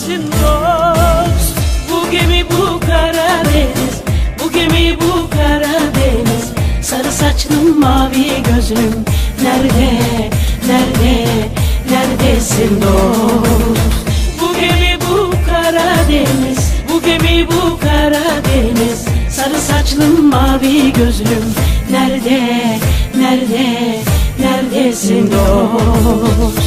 neredesin dost. Bu gemi bu Karadeniz. Bu gemi bu Karadeniz. Sarı saçlım mavi gözlüm. Nerede, nerede, neredesin dost? Bu gemi bu Karadeniz. Bu gemi bu Karadeniz. Sarı saçlım mavi gözlüm. Nerede, nerede, neredesin dost?